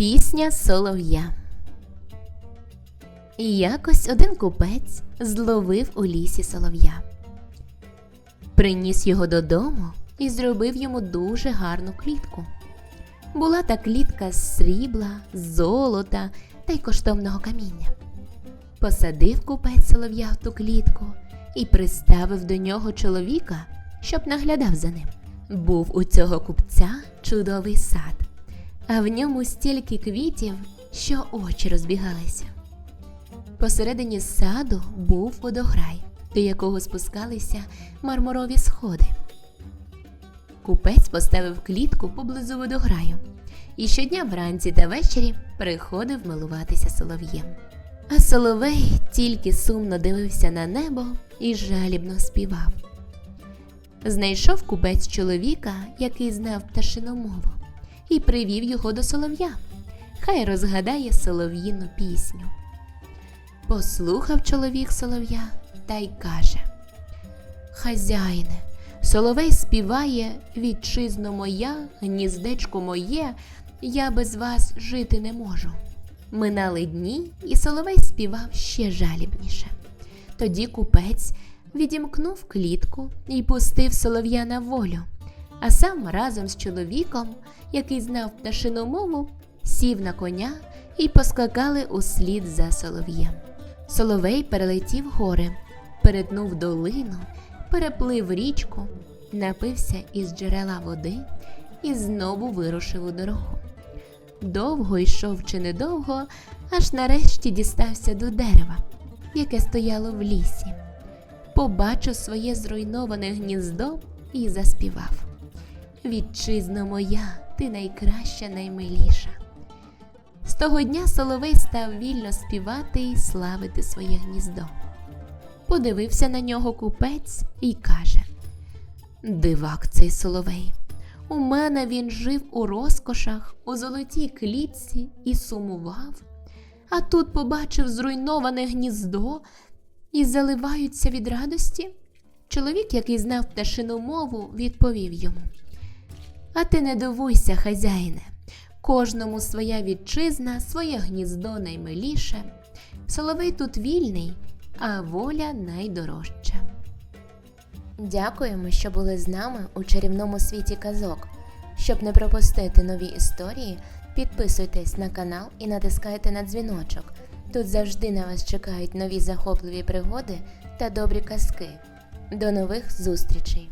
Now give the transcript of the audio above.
Пісня солов'я. І якось один купець зловив у лісі солов'я. Приніс його додому і зробив йому дуже гарну клітку. Була та клітка з срібла, золота та й коштовного каміння. Посадив купець солов'я в ту клітку і приставив до нього чоловіка, щоб наглядав за ним. Був у цього купця чудовий сад, а в ньому стільки квітів, що очі розбігалися. Посередині саду був водограй, до якого спускалися мармурові сходи. Купець поставив клітку поблизу водограю і щодня вранці та ввечері приходив милуватися солов'єм. А соловей тільки сумно дивився на небо і жалібно співав. Знайшов купець чоловіка, який знав пташину мову, і привів його до солов'я. Хай розгадає солов'їну пісню. Послухав чоловік солов'я та й каже: Хазяїне, соловей співає, вітчизно моя, гніздечко моє, я без вас жити не можу. Минали дні, і соловей співав ще жалібніше. Тоді купець відімкнув клітку і пустив солов'я на волю, а сам разом з чоловіком, який знав пташину мову, сів на коня і поскакали услід за солов'єм. Соловей перелетів гори, перетнув долину, переплив річку, напився із джерела води і знову вирушив у дорогу. Довго йшов чи недовго, аж нарешті дістався до дерева, яке стояло в лісі. Побачив своє зруйноване гніздо і заспівав: Вітчизно моя, ти найкраща, наймиліша. З того дня Соловей став вільно співати і славити своє гніздо. Подивився на нього купець і каже: Дивак цей соловей. У мене він жив у розкошах, у золотій клітці і сумував, а тут побачив зруйноване гніздо і заливаються від радості. Чоловік, який знав пташину мову, відповів йому: А ти не дивуйся, хазяїне, кожному своя вітчизна, своє гніздо наймиліше. Соловей тут вільний, а воля найдорожча. Дякуємо, що були з нами у чарівному світі казок. Щоб не пропустити нові історії, підписуйтесь на канал і натискайте на дзвіночок. Тут завжди на вас чекають нові захопливі пригоди та добрі казки. До нових зустрічей!